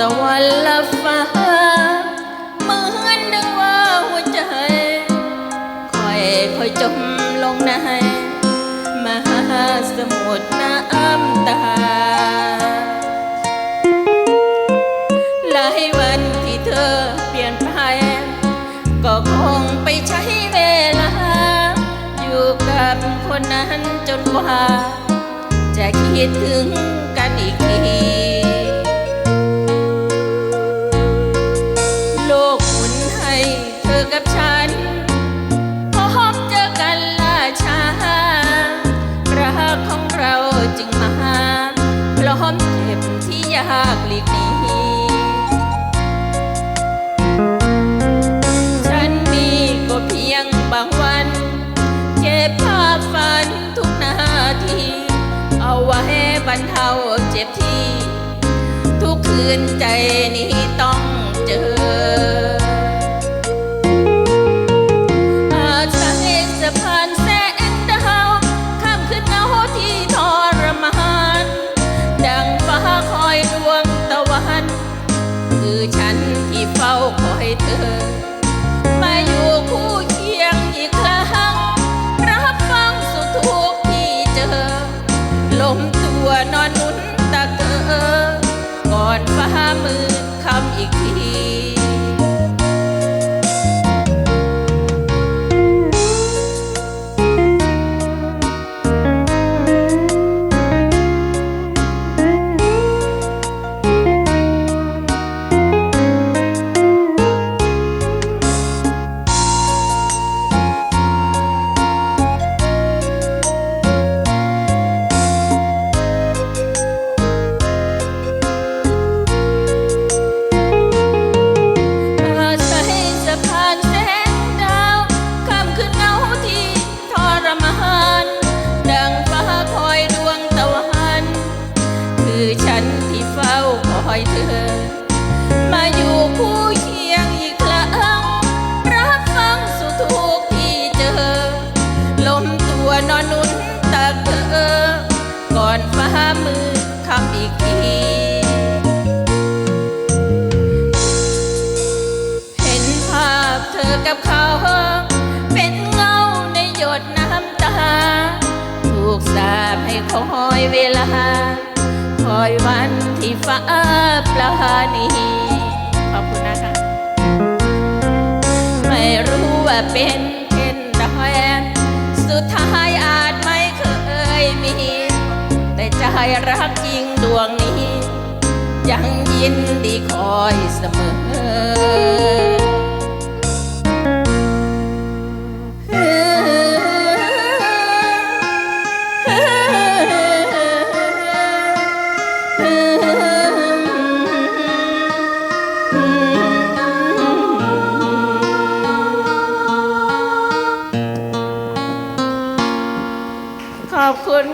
ตะวันละฟ้าเหมือนนึกว่าหัวใจค่อยค่อยจมลงในมหาสมุทรน้ำตาหลายวันที่เธอเปลี่ยนไปก็คงไปใช้เวลา อยู่กับคนนั้นจนกว่า จะคิดถึงกันอีกที กับฉันพบเจอกันล่าช้ารักของเราจึงมาพร้อมเจ็บที่ยากหลีกหนีฉันมีก็เพียงบางวัน เจ็บภาพฝันทุกนาที เอาไว้บรรเทาเจ็บที่ ทุกคืนใจนี้ต้อง ตัวนอนหนุนตะเกอก่อนฟ้ามืดคำอีกที คือฉันที่เฝ้าคอยเธอ มาอยู่คู่เคียงอีกครั้งรับฟังสุขทุกข์ที่เจอ ลมตัวนอนนุ่นตะเกอก่อนฟ้ามือคำอีกทีเห็นภาพเธอกับเขาเป็นเงาในหยดน้ำตา ถูกสาปให้คอยเวลา อยวันที่ฟ้าปลาณีขอบคุณนะคะ ไม่รู้ว่าเป็นเช่นไรสุดท้ายอาจไม่เคยมี แต่ใจรักจริงดวงนี้ ยังยินดีคอยเสมอ อบคุณ